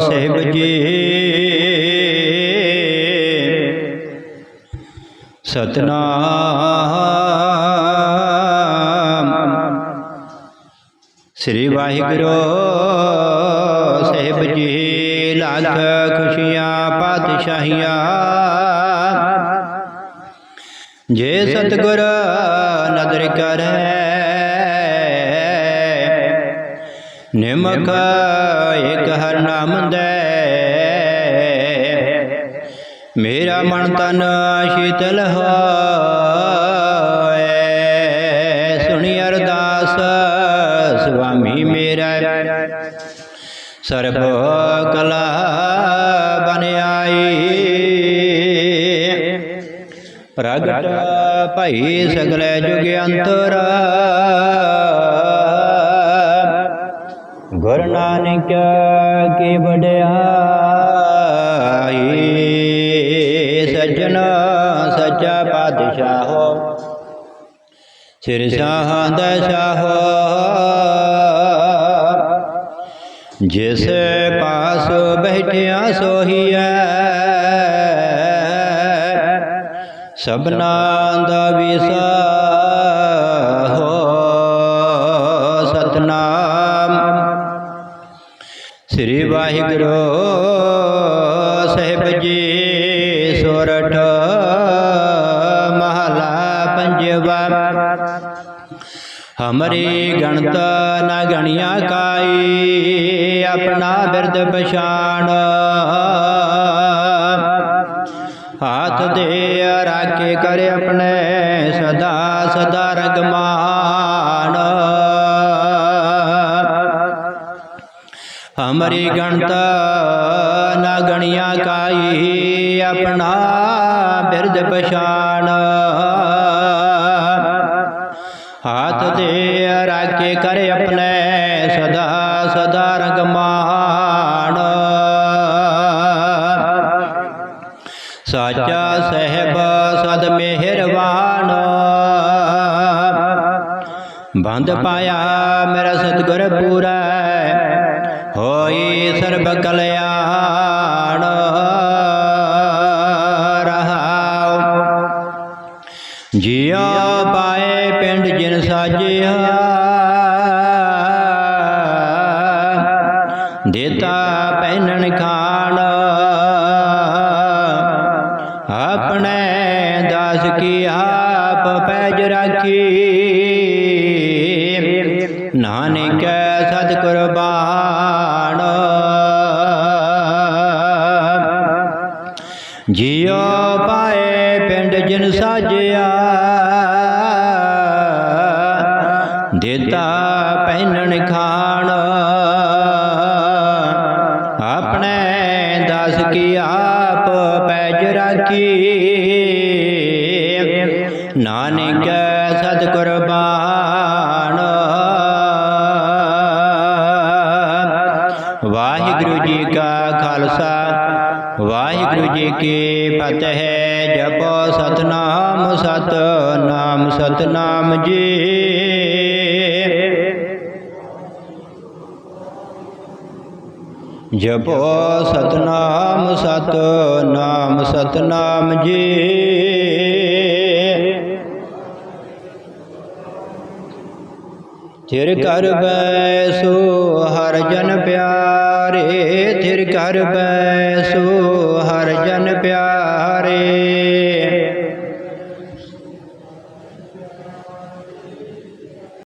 ਸਾਹਿਬ ਜੀ। ਸਤਨਾਮ। ਸ੍ਰੀ ਵਾਹਿਗੁਰੂ ਸਾਹਿਬ ਜੀ ਲੱਖ ਖੁਸ਼ੀਆਂ ਪਾਤਸ਼ਾਹੀਆਂ। ਜੇ ਸਤਗੁਰ ਨਦਰ ਕਰੈ ਨਿਮਕ ਇਕ ਹਰ ਨਾਮ ਦੇ ਮੇਰਾ ਮਨ ਤਨ ਸ਼ੀਤਲ ਹੋਏ। ਸੁਣੀ ਅਰਦਾਸ, ਸੁਆਮੀ ਮੇਰਾ ਸਰਬ ਕਲਾ ਬਨ ਆਈ। ਪ੍ਰਗਟ ਭਈ ਸਗਲੇ ਜੁਗ ਅੰਤਰ ਨਾਨਕ ਕੀ ਵਡਿਆਈ। ਸਜਣ ਸੱਚਾ ਪਾਤਸ਼ਾਹੋ। ਸਿਰ ਸਾਹਾਂ ਦਾ ਸ਼ਾਹੋ। ਜਿਸ ਪਾਸ ਬੈਠਿਆ ਸੋਹੀਐ ਸਭਨਾ ਦਾ ਵਿਸਾ ਹੋ ਸਤਨਾਮ ਸ੍ਰੀ ਵਾਹਿਗੁਰੂ ਸਾਹਿਬ ਜੀ ਸੋਰਠ ਮਹਲਾ ਪੰਜਵਾ। ਹਮਰੀ ਗਣਤ ਨਾ ਗਣਿਆ ਕਾਈ ਆਪਣਾ ਬਿਰਦ ਪਛਾਣ। ਹਾਥ ਦੇ ਰਾਖੇ ਕਰ ਆਪਣੇ ਸਦਾ ਸਦਾ ਰਗਮਾਨ। ਹਮਰੀ ਗਣਤ ਨਾ ਗਣਿਆ ਕਾਈ ਆਪਣਾ ਬਿਰਦ ਪਛਾਣ। ਹਾਥ ਦੇ ਰਾਖੇ ਕਰ ਆਪਣੇ ਸਦਾ ਸਦਾ ਰਗਮਾਨ। ਸਾਚਾ ਸਹਿਬ, ਸਦ ਮਿਹਰਬਾਨ। ਬੰਦ ਪਾਇਆ ਮੇਰਾ ਸਤਿਗੁਰ ਪੂਰਾ। ਸਰਬ ਕਲਿਆਣ ਰਹਾਉ। ਜਿਉ ਪਾਏ ਪਿੰਡ ਜਿਨ ਸਾਜਿਆ, ਦੇਤਾ ਪਹਿਨਣ ਖਾਣ। ਆਪਣੇ ਦਾਸ ਕੀ ਆਪ ਪੈਜ ਰਾਖੀ। ਜਿਉ ਪਾਏ ਪਿੰਡ ਜਿਨ ਸਾਜਿਆ। ਦਿੱਤਾ ਪਹਿਨਣ ਖਾਣ। ਆਪਣੇ ਦਾਸ ਕੀ ਆਪ ਪੈਜ ਰਾਖੀ। ਨਾਨਕ ਵਾਹਿਗੁਰੂ ਜੀ ਕੀ ਫਤਿਹ। ਜਪੋ ਸਤਨਾਮ ਸਤਨਾਮ ਸਤਨਾਮ ਜੀ। ਜਪੋ ਸਤਨਾਮ ਸਤਨਾਮ ਸਤਨਾਮ ਜੀ। ਥਿਰ ਕਰ ਬੈਸੋ ਹਰ ਜਨ ਪਿਆਰੇ ਥਿਰ ਕਰ ਬੈਸੋ।